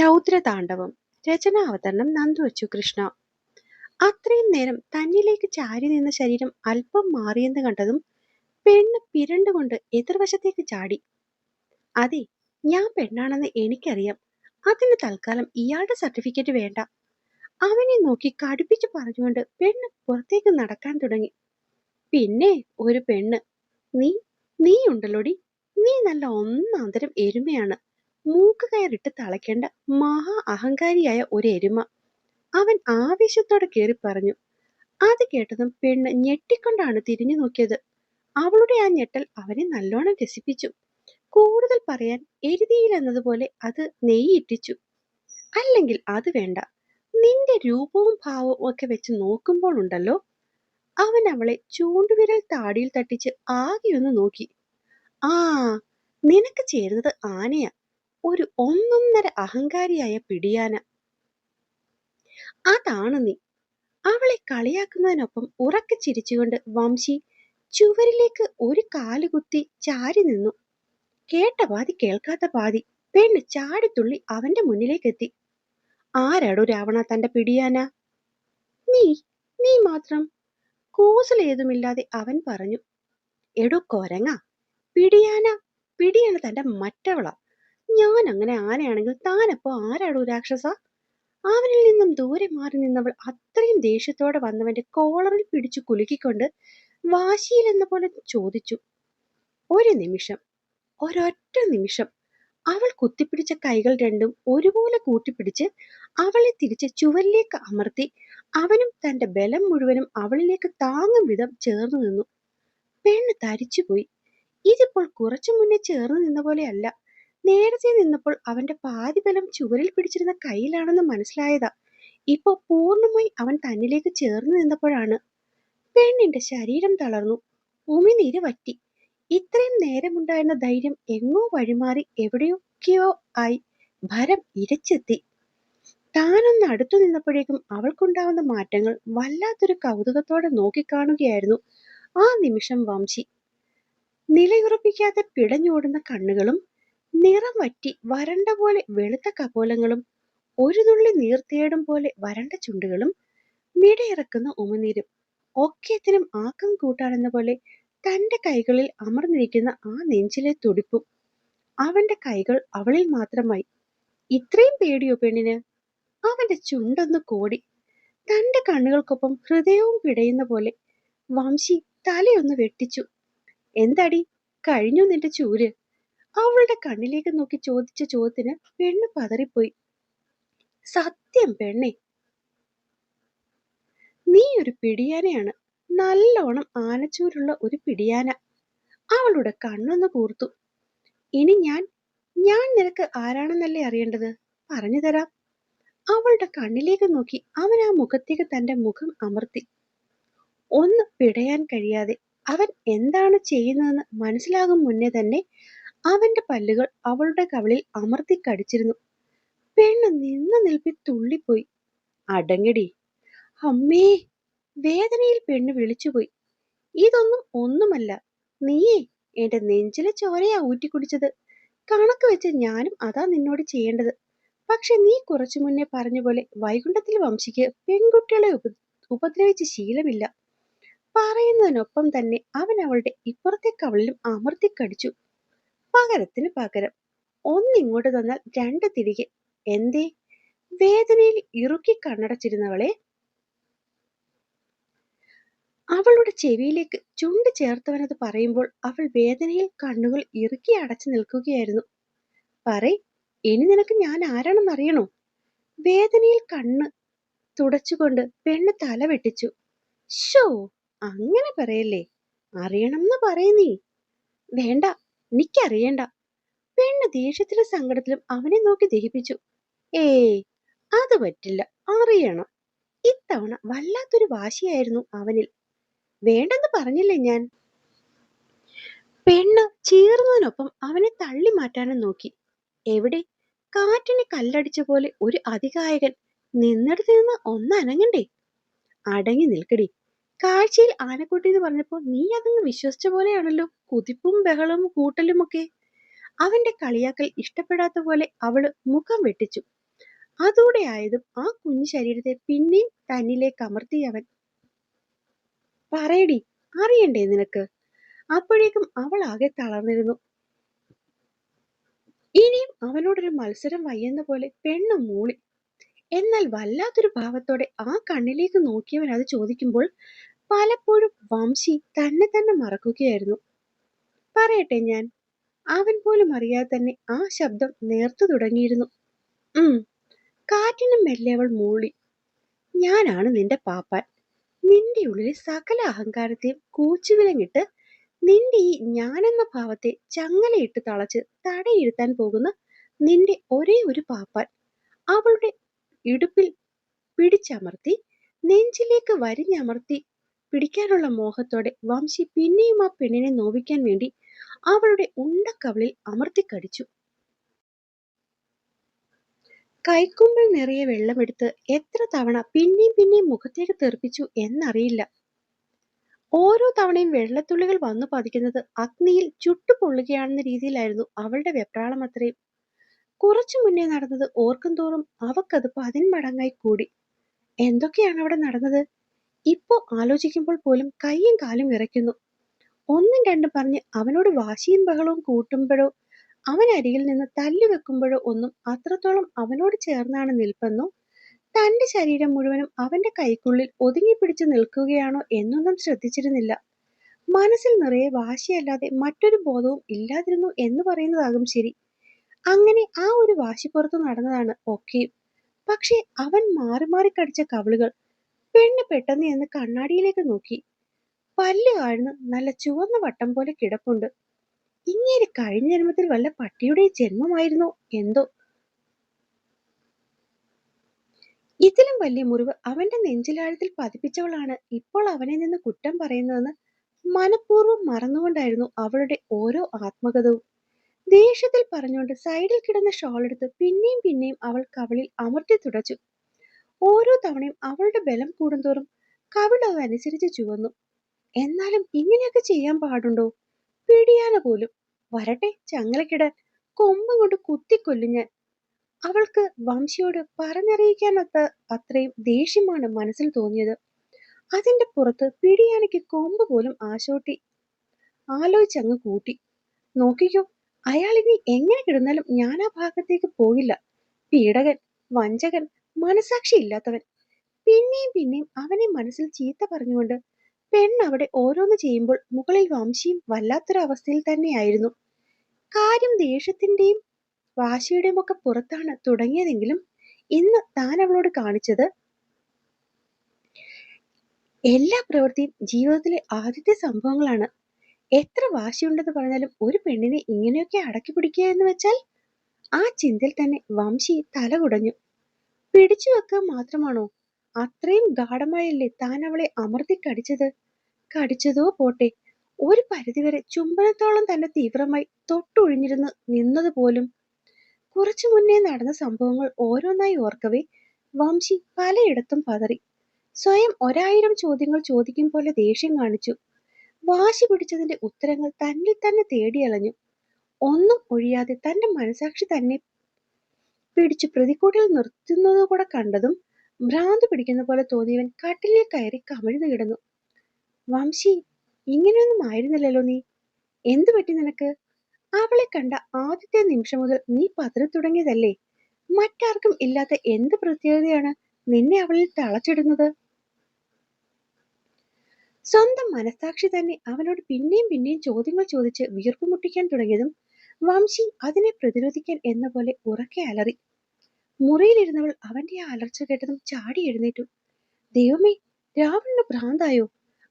രൗദ്രതാണ്ഡവം. രചന അവതരണം നന്ദു കൃഷ്ണ. അത്രയും നേരം തന്നിലേക്ക് ചാരി നിന്ന ശരീരം അല്പം മാറിയെന്ന് കണ്ടതും പെണ്ണ് പിരണ്ടുകൊണ്ട് എതിർവശത്തേക്ക് ചാടി. അതെ ഞാൻ പെണ്ണാണെന്ന് എനിക്കറിയാം. അതിന് തൽക്കാലം ഇയാളുടെ സർട്ടിഫിക്കറ്റ് വേണ്ട. അവനെ നോക്കി കടുപ്പിച്ചു പറഞ്ഞുകൊണ്ട് പെണ്ണ് പുറത്തേക്ക് നടക്കാൻ തുടങ്ങി. പിന്നെ ഒരു പെണ്ണ് നീ നീ ഉണ്ടല്ലോടി നീ നല്ല ഒന്നാന്തരം എരുമയാണ്. മൂക്ക് കയറിട്ട് തളയ്ക്കേണ്ട മഹാ അഹങ്കാരിയായ ഒരു എരുമ. അവൻ ആവേശത്തോടെ കയറി പറഞ്ഞു അത് കേട്ടതും പെണ്ണ് ഞെട്ടിക്കൊണ്ടാണ് തിരിഞ്ഞു നോക്കിയത്. അവളുടെ ആ ഞെട്ടൽ അവനെ നല്ലോണം രസിപ്പിച്ചു. കൂടുതൽ പറയാൻ എരുതിയിലെന്നതുപോലെ അത് നെയ്യിട്ടിച്ചു. അല്ലെങ്കിൽ അത് വേണ്ട. നിന്റെ രൂപവും ഭാവവും ഒക്കെ വെച്ച് നോക്കുമ്പോൾ ഉണ്ടല്ലോ. അവൻ അവളെ ചൂണ്ടുവിരൽ താടിയിൽ തട്ടിച്ച് ആകെയൊന്ന് നോക്കി. ആ നിനക്ക് ചേരുന്നത് ആനയാ. ഒരു ഒന്നൊന്നര അഹങ്കാരിയായ പിടിയാന. അതാണ് നീ. അവളെ കളിയാക്കുന്നതിനൊപ്പം ഉറക്കെ ചിരിച്ചുകൊണ്ട് വംശി ചുവരിലേക്ക് ഒരു കാലുകുത്തി ചാരി നിന്നു. കേട്ട പാതി കേൾക്കാത്ത പാതി പെണ്ണ് ചാടിത്തുള്ളി അവന്റെ മുന്നിലേക്കെത്തി. ആരാടോ രാവണ തന്റെ പിടിയാന? നീ നീ മാത്രം. കൂസലേതുമില്ലാതെ അവൻ പറഞ്ഞു. എടോ കൊരങ്ങ. പിടിയാന പിടിയാണ് തന്റെ മറ്റവള. ഞാൻ അങ്ങനെ ആനയാണെങ്കിൽ താനപ്പോ ആരാടോ രാക്ഷസ? അവനിൽ നിന്നും ദൂരെ മാറി നിന്നവൾ അത്രയും ദേഷ്യത്തോടെ വന്നവന്റെ കോളറിൽ പിടിച്ചു കുലുക്കിക്കൊണ്ട് വാശിയിൽ എന്ന പോലെ ചോദിച്ചു. ഒരു നിമിഷം ഒരൊറ്റ നിമിഷം. അവൾ കുത്തിപ്പിടിച്ച കൈകൾ രണ്ടും ഒരുപോലെ കൂട്ടിപ്പിടിച്ച് അവളെ തിരിച്ച് ചുവരിലേക്ക് അമർത്തി അവനും തന്റെ ബലം മുഴുവനും അവളിലേക്ക് താങ്ങും വിധം ചേർന്നു നിന്നു. പെണ്ണ് തരിച്ചുപോയി. ഇതിപ്പോൾ കുറച്ചു മുന്നേ ചേർന്ന് നിന്ന പോലെയല്ല നേരത്തെ നിന്നപ്പോൾ അവന്റെ പാതി ബലം ചുവരിൽ പിടിച്ചിരുന്ന കയ്യിലാണെന്ന് മനസ്സിലായതാ. ഇപ്പൊ പൂർണമായി അവൻ തന്നിലേക്ക് ചേർന്ന് നിന്നപ്പോഴാണ് പെണ്ണിന്റെ ശരീരം തളർന്നു. ഉമിനീര് വറ്റി. ഇത്രയും നേരമുണ്ടായിരുന്ന ധൈര്യം എങ്ങോ വഴിമാറി എവിടെയൊക്കെയോ ആയി ഭരം ഇരച്ചെത്തി. താനൊന്ന് അടുത്തു നിന്നപ്പോഴേക്കും അവൾക്കുണ്ടാവുന്ന മാറ്റങ്ങൾ വല്ലാത്തൊരു കൗതുകത്തോടെ നോക്കിക്കാണുകയായിരുന്നു. ആ നിമിഷം വംശി. നിലയുറപ്പിക്കാതെ പിടഞ്ഞോടുന്ന കണ്ണുകളും നിറം വറ്റി വരണ്ട പോലെ വെളുത്ത കപോലങ്ങളും ഒരു തുള്ളി നീർത്തേടും പോലെ വരണ്ട ചുണ്ടുകളും മിടയിറക്കുന്ന ഉമനീരും ഒക്കെത്തിനും ആക്കം കൂട്ടാണെന്ന പോലെ തന്റെ കൈകളിൽ അമർന്നിരിക്കുന്ന ആ നെഞ്ചിലെ തുടിപ്പും അവന്റെ കൈകൾ അവളിൽ മാത്രമായി. ഇത്രയും പേടിയോ പെണ്ണിന്? അവന്റെ ചുണ്ടൊന്ന് കോടി. തന്റെ കണ്ണുകൾക്കൊപ്പം ഹൃദയവും പിടയുന്ന പോലെ വംശി തലയൊന്ന് വെട്ടിച്ചു. എന്താടി? കഴിഞ്ഞു നിന്റെ ചൂര്. അവളുടെ കണ്ണിലേക്ക് നോക്കി ചോദിച്ച ചോദ്യത്തിന് പെണ്ണ് പതറിപ്പോയി. സത്യം പെണ്ണേ നീ ഒരു പിടിയാനയാണ്. നല്ലോണം ആനച്ചൂരുള്ള ഒരു പിടിയാന. അവളുടെ കണ്ണൊന്ന് കൂർത്തു. ഇനി ഞാൻ ഞാൻ നിനക്ക് ആരാണെന്നല്ലേ അറിയേണ്ടത്? പറഞ്ഞു തരാം. അവളുടെ കണ്ണിലേക്ക് നോക്കി അവൻ ആ മുഖത്തേക്ക് തന്റെ മുഖം അമർത്തി. ഒന്ന് പിടയാൻ കഴിയാതെ അവൻ എന്താണ് ചെയ്യുന്നതെന്ന് മനസ്സിലാകും മുന്നേ തന്നെ അവന്റെ പല്ലുകൾ അവളുടെ കവളിൽ അമർത്തി കടിച്ചിരുന്നു. പെണ്ണ് നിന്ന നിൽപ്പിൽ തുള്ളിപ്പോയി. അടങ്ങടി. അമ്മേ വേദനയിൽ പെണ്ണ് വിളിച്ചുപോയി. ഇതൊന്നും ഒന്നുമല്ല. നീയേ എന്റെ നെഞ്ചിലെ ചോരയാ ഊറ്റിക്കുടിച്ചത്. കണക്ക് വെച്ച് ഞാനും അതാ നിന്നോട് ചെയ്യേണ്ടത്. പക്ഷെ നീ കുറച്ചു മുന്നേ പറഞ്ഞ പോലെ വൈകുണ്ഠത്തിൽ വംശിക്ക് പെൺകുട്ടികളെ ഉപ ഉപദ്രവിച്ച് ശീലമില്ല. പറയുന്നതിനൊപ്പം തന്നെ അവൻ അവളുടെ ഇപ്പുറത്തെ കവളിലും അമർത്തിക്കടിച്ചു പകരത്തിന് പകരം ഒന്നിങ്ങോട്ട് തന്നാൽ രണ്ട് തിരികെ. എന്തേ? വേദനയിൽ ഇറുക്കി കണ്ണടച്ചിരുന്നവളെ. അവളുടെ ചെവിയിലേക്ക് ചുണ്ട് ചേർത്തവനത് പറയുമ്പോൾ അവൾ വേദനയിൽ കണ്ണുകൾ ഇറുക്കി അടച്ചു നിൽക്കുകയായിരുന്നു. പറയ് ഇനി നിനക്ക് ഞാൻ ആരാണെന്ന് അറിയണോ? വേദനയിൽ കണ്ണ് തുടച്ചുകൊണ്ട് പെണ്ണ് തല വെട്ടിച്ചു. ഷോ അങ്ങനെ പറയല്ലേ? അറിയണം എന്ന് പറയുന്നീ വേണ്ട എനിക്കറിയണ്ട. പെണ്ണ് ദേഷ്യത്തിലും സങ്കടത്തിലും അവനെ നോക്കി ദഹിപ്പിച്ചു. ഏയ് അത് പറ്റില്ല. അറിയണം. ഇത്തവണ വല്ലാത്തൊരു വാശിയായിരുന്നു അവനിൽ. വേണ്ടെന്ന് പറഞ്ഞില്ലേ ഞാൻ? പെണ്ണ് ചീറുന്നതിനൊപ്പം അവനെ തള്ളി മാറ്റാനും നോക്കി. എവിടെ? കാറ്റിന് കല്ലടിച്ച പോലെ ഒരു അതികായകൻ നിന്നിടത്ത് നിന്ന് ഒന്ന് അനങ്ങണ്ടേ? അടങ്ങി നിൽക്കടി. കാഴ്ചയിൽ ആനക്കുട്ടി എന്ന് പറഞ്ഞപ്പോൾ നീ അതങ്ങ് വിശ്വസിച്ച പോലെയാണല്ലോ. കുതിപ്പും ബഹളവും കൂട്ടലുമൊക്കെ. അവന്റെ കളിയാക്കൽ ഇഷ്ടപ്പെടാത്ത പോലെ അവൾ മുഖം വെട്ടിച്ചു. അതോടെ ആയതും ആ കുഞ്ഞു ശരീരത്തെ പിന്നെയും തന്നിലേക്ക് അമർത്തി അവൻ. പറയടി അറിയണ്ടേ നിനക്ക്? അപ്പോഴേക്കും അവൾ ആകെ തളർന്നിരുന്നു. ഇനിയും അവനോടൊരു മത്സരം വയ്യെന്ന പോലെ പെണ്ണ് മൂളി എന്നാൽ വല്ലാത്തൊരു ഭാവത്തോടെ ആ കണ്ണിലേക്ക് നോക്കിയവൻ അത് ചോദിക്കുമ്പോൾ പലപ്പോഴും വംശി തന്നെ തന്നെ മറക്കുകയായിരുന്നു. പറയട്ടെ ഞാൻ അവൻ പോലും അറിയാതെ തന്നെ ആ ശബ്ദം നേർത്തു തുടങ്ങിയിരുന്നു. ഉം കാറ്റിനും മെല്ലെ അവൾ മൂളി. ഞാനാണ് നിന്റെ പാപ്പാൻ. നിന്റെ ഉള്ളിലെ സകല അഹങ്കാരത്തെയും കൂച്ചുവിലങ്ങിട്ട് നിന്റെ ഈ ഞാനെന്ന ഭാവത്തെ ചങ്ങലയിട്ട് തളച്ച് തടയിരുത്താൻ പോകുന്ന നിന്റെ ഒരേ ഒരു പാപ്പാൻ. അവളുടെ ഇടുപ്പിൽ പിടിച്ചമർത്തി നെഞ്ചിലേക്ക് വരിഞ്ഞമർത്തി പിടിക്കാനുള്ള മോഹത്തോടെ വംശി പിന്നെയും ആ പെണ്ണിനെ നോവിക്കാൻ വേണ്ടി അവളുടെ ഉണ്ടക്കവളിൽ അമർത്തിക്കടിച്ചു കൈക്കുമ്പിൾ നിറയെ വെള്ളമെടുത്ത് എത്ര തവണ പിന്നെയും പിന്നെയും മുഖത്തേക്ക് തെറിപ്പിച്ചു എന്നറിയില്ല. ഓരോ തവണയും വെള്ളത്തുള്ളികൾ വന്നു പതിക്കുന്നത് അഗ്നിയിൽ ചുട്ടുപൊള്ളുകയാണെന്ന രീതിയിലായിരുന്നു അവളുടെ വെപ്രാളം അത്രയും. കുറച്ചു മുന്നേ നടന്നത് ഓർക്കും തോറും അവക്കത് പതിന്മടങ്ങായി കൂടി. എന്തൊക്കെയാണ് അവിടെ നടന്നത്? ഇപ്പോ ആലോചിക്കുമ്പോൾ പോലും കൈയും കാലും വിറയ്ക്കുന്നു. ഒന്നും രണ്ടും പറഞ്ഞ് അവനോട് വാശിയും ബഹളവും കൂട്ടുമ്പോഴോ അവൻ നിന്ന് തല്ലി വെക്കുമ്പോഴോ ഒന്നും അത്രത്തോളം അവനോട് ചേർന്നാണ് നിൽപ്പെന്നോ തന്റെ ശരീരം മുഴുവനും അവന്റെ കൈക്കുള്ളിൽ ഒതുങ്ങി പിടിച്ച് നിൽക്കുകയാണോ എന്നൊന്നും ശ്രദ്ധിച്ചിരുന്നില്ല. മനസ്സിൽ നിറയെ വാശിയല്ലാതെ മറ്റൊരു ബോധവും ഇല്ലാതിരുന്നു എന്ന് പറയുന്നതാകും ശരി. അങ്ങനെ ആ ഒരു വാശിപ്പുറത്ത് നടന്നതാണ് ഒക്കെയും പക്ഷേ അവൻ മാറി മാറി കടിച്ച കവിളുകൾ പെണ്ണ് പെട്ടെന്ന് എന്ന് കണ്ണാടിയിലേക്ക് നോക്കി. പല്ല് കാഴ്ന്ന് നല്ല ചുവന്ന വട്ടം പോലെ കിടപ്പുണ്ട്. ഇങ്ങനെ കഴിഞ്ഞ ജന്മത്തിൽ വല്ല പട്ടിയുടെ ജന്മമായിരുന്നോ? എന്തോ? ഇതിലും വലിയ മുറിവ് അവന്റെ നെഞ്ചിലാഴത്തിൽ പതിപ്പിച്ചവളാണ് ഇപ്പോൾ അവനെ നിന്ന് കുറ്റം പറയുന്നതെന്ന് മനഃപൂർവം മറന്നുകൊണ്ടായിരുന്നു അവളുടെ ഓരോ ആത്മകഥവും. ദേഷ്യത്തിൽ പറഞ്ഞുകൊണ്ട് സൈഡിൽ കിടന്ന ഷോൾ എടുത്ത് പിന്നെയും പിന്നെയും അവൾ കവിളിൽ അമർത്തി തുടച്ചു. ഓരോ തവണയും അവളുടെ ബലം കൂടുന്തോറും കവിൾ അതനുസരിച്ച് ചുവന്നു. എന്നാലും ഇങ്ങനെയൊക്കെ ചെയ്യാൻ പാടുണ്ടോ? പിടിയാന പോലും. വരട്ടെ ചങ്ങലക്കിട കൊമ്പ് കൊണ്ട് കുത്തിക്കൊല്ലും ഞാൻ അവൾക്ക് വംശിയോട് പറഞ്ഞറിയിക്കാനൊത്ത അത്രയും ദേഷ്യമാണ് മനസ്സിൽ തോന്നിയത്. അതിന്റെ പുറത്ത് പിടിയാനയ്ക്ക് കൊമ്പ് പോലും ആശോട്ടി. ആലോചിച്ചങ്ങ് കൂട്ടി. നോക്കിക്കോ അയാൾ ഇനി എങ്ങനെ കിടന്നാലും ഞാൻ ആ ഭാഗത്തേക്ക് പോകില്ല പീഡകൻ വഞ്ചകൻ മനസാക്ഷി ഇല്ലാത്തവൻ. പിന്നെയും പിന്നെയും അവനെ മനസ്സിൽ ചീത്ത പറഞ്ഞുകൊണ്ട് പെണ്ണ് അവിടെ ഓരോന്ന് ചെയ്യുമ്പോൾ മുകളിൽ വംശിയും വല്ലാത്തൊരു അവസ്ഥയിൽ തന്നെയായിരുന്നു. കാര്യം ദേഷ്യത്തിന്റെയും വാശിയുടെയും ഒക്കെ പുറത്താണ് തുടങ്ങിയതെങ്കിലും ഇന്ന് താൻ അവളോട് കാണിച്ചത് എല്ലാ പ്രവൃത്തിയും ജീവിതത്തിലെ ആദ്യത്തെ സംഭവങ്ങളാണ്. എത്ര വാശിയുണ്ടെന്ന് പറഞ്ഞാലും ഒരു പെണ്ണിനെ ഇങ്ങനെയൊക്കെ അടക്കി പിടിക്കുക എന്ന് വെച്ചാൽ ആ ചിന്തയിൽ തന്നെ വംശി തല കുടഞ്ഞു. പിടിച്ചു വെക്കുക മാത്രമാണോ? അത്രയും ഗാഠമായല്ലേ താൻ അവളെ അമർത്തി കടിച്ചത്? കടിച്ചതോ പോട്ടെ. ഒരു പരിധിവരെ ചുംബനത്തോളം തന്നെ തീവ്രമായി തൊട്ടൊഴിഞ്ഞിരുന്ന് നിന്നത് പോലും. കുറച്ചു മുന്നേ നടന്ന സംഭവങ്ങൾ ഓരോന്നായി ഓർക്കവേ വംശി പലയിടത്തും പതറി. സ്വയം ഒരായിരം ചോദ്യങ്ങൾ ചോദിക്കും പോലെ ദേഷ്യം കാണിച്ചു. വാശി പിടിച്ചതിന്റെ ഉത്തരങ്ങൾ തന്നിൽ തന്നെ തേടിയലഞ്ഞു ഒന്നും ഒഴിയാതെ തന്റെ മനസാക്ഷി തന്നെ പിടിച്ച് പ്രതിക്കൂട്ടിൽ നിർത്തുന്നത് കൂടെ കണ്ടതും ഭ്രാന്ത് പിടിക്കുന്ന പോലെ തോന്നിയവൻ കട്ടിലിൽ കയറി കമിഴ്ന്നു കിടന്നു. വംശി ഇങ്ങനെയൊന്നും ആയിരുന്നില്ലല്ലോ നീ. എന്തു പറ്റി നിനക്ക്? അവളെ കണ്ട ആദ്യത്തെ നിമിഷം മുതൽ നീ പതറി തുടങ്ങിയതല്ലേ. മറ്റാർക്കും ഇല്ലാത്ത എന്ത് പ്രത്യേകതയാണ് നിന്നെ അവളിൽ തളച്ചിടുന്നത്? സ്വന്തം മനസാക്ഷി തന്നെ അവനോട് പിന്നെയും പിന്നെയും ചോദ്യങ്ങൾ ചോദിച്ച് വീർപ്പ് മുട്ടിക്കാൻ തുടങ്ങിയതും വംശി അതിനെ പ്രതിരോധിക്കാൻ എന്ന പോലെ ഉറക്കെ അലറി. മുറിയിലിരുന്നവൾ അവന്റെ ആ അലർച്ച കേട്ടതും ചാടി എഴുന്നേറ്റു. ദൈവമേ രാവണന് ഭ്രാന്തായോ?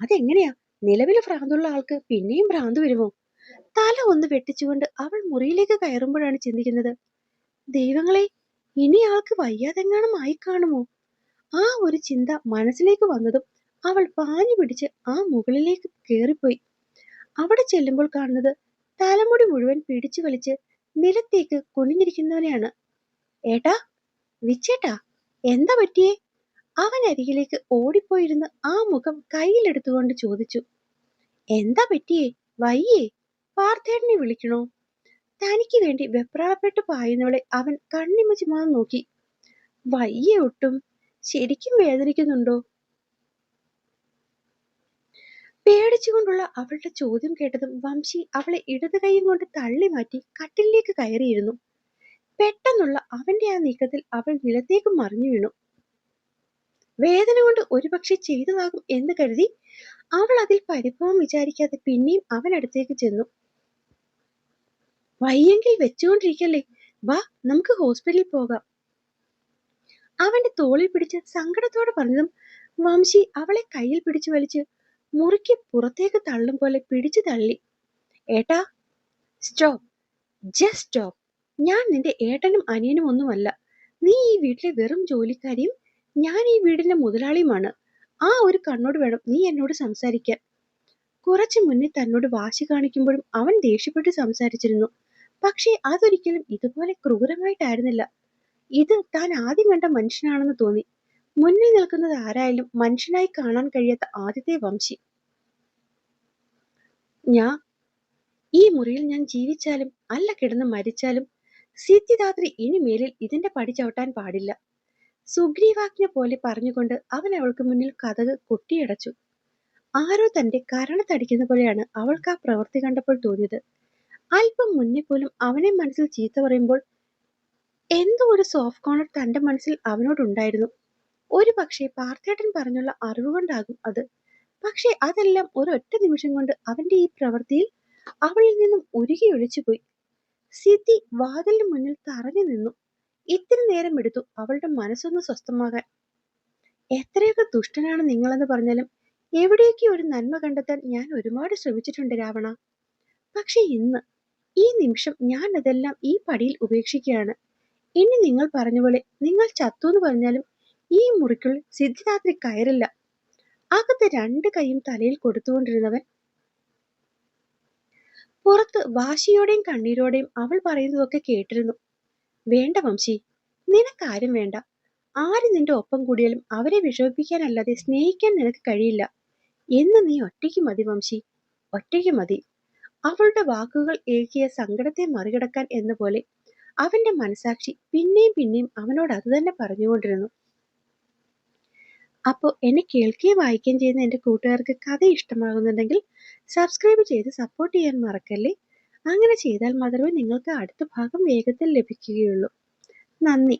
അതെങ്ങനെയാ? നിലവിലെ ഭ്രാന്തുള്ള ആൾക്ക് പിന്നെയും ഭ്രാന്ത് വരുമോ? തല ഒന്ന് വെട്ടിച്ചുകൊണ്ട് അവൾ മുറിയിലേക്ക് കയറുമ്പോഴാണ് ചിന്തിക്കുന്നത്. ദൈവങ്ങളെ ഇനി ആൾക്ക് വയ്യാതെങ്ങാനും ആയി കാണുമോ ആ ഒരു ചിന്ത മനസ്സിലേക്ക് വന്നതും അവൾ പാഞ്ഞു പിടിച്ച് ആ മുകളിലേക്ക് കയറിപ്പോയി അവിടെ ചെല്ലുമ്പോൾ കാണുന്നത് തലമുടി മുഴുവൻ പിടിച്ചു വലിച്ച് നിലത്തേക്ക് കുനിഞ്ഞിരിക്കുന്നവനെയാണ്. ഏട്ടാ വിച്ചേട്ടാ എന്താ പറ്റിയേ? അവൻ അരികിലേക്ക് ഓടിപ്പോയിരുന്ന് ആ മുഖം കയ്യിലെടുത്തുകൊണ്ട് ചോദിച്ചു. എന്താ പറ്റിയേ? വയ്യേ പാർത്ഥേടനെ വിളിക്കണോ? തനിക്ക് വേണ്ടി വെപ്രാളപ്പെട്ട് പായുന്നവളെ അവൻ കണ്ണിമ ചുമാന്ന് നോക്കി. വയ്യ ഒട്ടും. ശരിക്കും വേദനിക്കുന്നുണ്ടോ? പേടിച്ചുകൊണ്ടുള്ള അവളുടെ ചോദ്യം കേട്ടതും വംശി അവളെ ഇടത് കൈയും കൊണ്ട് തള്ളി മാറ്റി കട്ടിലേക്ക് കയറിയിരുന്നു. പെട്ടെന്നുള്ള അവന്റെ ആ നീക്കത്തിൽ അവൾ നിലത്തേക്ക് മറിഞ്ഞു വീണു. വേദന കൊണ്ട് ഒരുപക്ഷെ ചെയ്തതാകും എന്ന് കരുതി അവൾ അതിൽ പരിഭവം വിചാരിക്കാതെ പിന്നെയും അവനടുത്തേക്ക് ചെന്നു. വയ്യെങ്കിൽ വെച്ചുകൊണ്ടിരിക്കല്ലേ? വാ നമുക്ക് ഹോസ്പിറ്റലിൽ പോകാം. അവന്റെ തോളിൽ പിടിച്ച് സങ്കടത്തോടെ പറഞ്ഞതും വംശി അവളെ കയ്യിൽ പിടിച്ചു വലിച്ച് മുറുക്കി പുറത്തേക്ക് തള്ളും പോലെ പിടിച്ചു തള്ളി. ഏട്ടാ സ്റ്റോപ്പ്. Just stop. ഞാൻ നിന്റെ ഏട്ടനും അനിയനും ഒന്നുമല്ല. നീ ഈ വീട്ടിലെ വെറും ജോലിക്കാരിയും ഞാൻ ഈ വീടിന്റെ മുതലാളിയുമാണ്. ആ ഒരു കണ്ണോട് വേണം നീ എന്നോട് സംസാരിക്കാൻ. കുറച്ചു മുന്നേ തന്നോട് വാശി കാണിക്കുമ്പോഴും അവൻ ദേഷ്യപ്പെട്ട് സംസാരിച്ചിരുന്നു. പക്ഷേ അതൊരിക്കലും ഇതുപോലെ ക്രൂരമായിട്ടായിരുന്നില്ല. ഇത് താൻ ആദ്യം കണ്ട മനുഷ്യനാണെന്ന് തോന്നി. മുന്നിൽ നിൽക്കുന്നത് ആരായാലും മനുഷ്യനായി കാണാൻ കഴിയാത്ത ആദ്യത്തെ വംശി. ഞാ ഈ മുറിയിൽ ഞാൻ ജീവിച്ചാലും അല്ല കിടന്ന് മരിച്ചാലും സിദ്ധിദാത്രി ഇനി മേലിൽ ഇതിന്റെ പടി ചവിട്ടാൻ പാടില്ല. സുഗ്രീവാജ്ഞ പോലെ പറഞ്ഞുകൊണ്ട് അവൻ അവൾക്ക് മുന്നിൽ കഥക് കൊട്ടിയടച്ചു. ആരോ തന്റെ കരണത്തടിക്കുന്ന പോലെയാണ് അവൾക്ക് ആ പ്രവൃത്തി കണ്ടപ്പോൾ തോന്നിയത്. അല്പം മുന്നേ പോലും അവനെ മനസ്സിൽ ചീത്ത പറയുമ്പോൾ എന്തോ ഒരു സോഫ്റ്റ് കോർണർ തന്റെ മനസ്സിൽ അവനോടുണ്ടായിരുന്നു. ഒരു പക്ഷേ പാർത്ഥേട്ടൻ പറഞ്ഞുള്ള അറിവ് കൊണ്ടാകും അത്. പക്ഷേ അതെല്ലാം ഒരൊറ്റ നിമിഷം കൊണ്ട് അവന്റെ ഈ പ്രവൃത്തിയിൽ അവളിൽ നിന്നും ഉരുകി ഒലിച്ചുപോയി സിദ്ധി വാതിലിന് മുന്നിൽ തറഞ്ഞു നിന്നു. ഇത്തിരി നേരം എടുത്തു അവളുടെ മനസ്സൊന്ന് സ്വസ്ഥമാകാൻ. എത്രയൊക്കെ ദുഷ്ടനാണ് നിങ്ങളെന്ന് പറഞ്ഞാലും എവിടെയൊക്കെ ഒരു നന്മ കണ്ടെത്താൻ ഞാൻ ഒരുപാട് ശ്രമിച്ചിട്ടുണ്ട് രാവണ. പക്ഷെ ഇന്ന് ഈ നിമിഷം ഞാൻ അതെല്ലാം ഈ പടിയിൽ ഉപേക്ഷിക്കുകയാണ്. ഇനി നിങ്ങൾ പറഞ്ഞ പോലെ നിങ്ങൾ ചത്തു എന്ന് പറഞ്ഞാലും ഈ മുറിക്കുള്ളിൽ സിദ്ധിരാത്രി കയറില്ല. അകത്ത് രണ്ട് കൈയും തലയിൽ കൊടുത്തുകൊണ്ടിരുന്നവൻ. പുറത്ത് വാശിയോടെയും കണ്ണീരോടെയും അവൾ പറയുന്നതൊക്കെ കേട്ടിരുന്നു. വേണ്ട വംശി നിനക്കാരും വേണ്ട. ആര് നിന്റെ ഒപ്പം കൂടിയാലും അവരെ വിഷമിപ്പിക്കാനല്ലാതെ സ്നേഹിക്കാൻ നിനക്ക് കഴിയില്ല. എന്ന് നീ ഒറ്റയ്ക്ക് മതി വംശി ഒറ്റയ്ക്ക് മതി. അവളുടെ വാക്കുകൾ ഏകിയ സങ്കടത്തെ മറികടക്കാൻ എന്ന പോലെ അവന്റെ മനസാക്ഷി പിന്നെയും പിന്നെയും അവനോട് അത് തന്നെ പറഞ്ഞുകൊണ്ടിരുന്നു. അപ്പോൾ എന്നെ കേൾക്കുകയും വായിക്കുകയും ചെയ്യുന്ന എന്റെ കൂട്ടുകാർക്ക് കഥ ഇഷ്ടമാകുന്നുണ്ടെങ്കിൽ സബ്സ്ക്രൈബ് ചെയ്ത് സപ്പോർട്ട് ചെയ്യാൻ മറക്കല്ലേ? അങ്ങനെ ചെയ്താൽ മാത്രമേ നിങ്ങൾക്ക് അടുത്ത ഭാഗം വേഗത്തിൽ ലഭിക്കുകയുള്ളൂ. നന്ദി.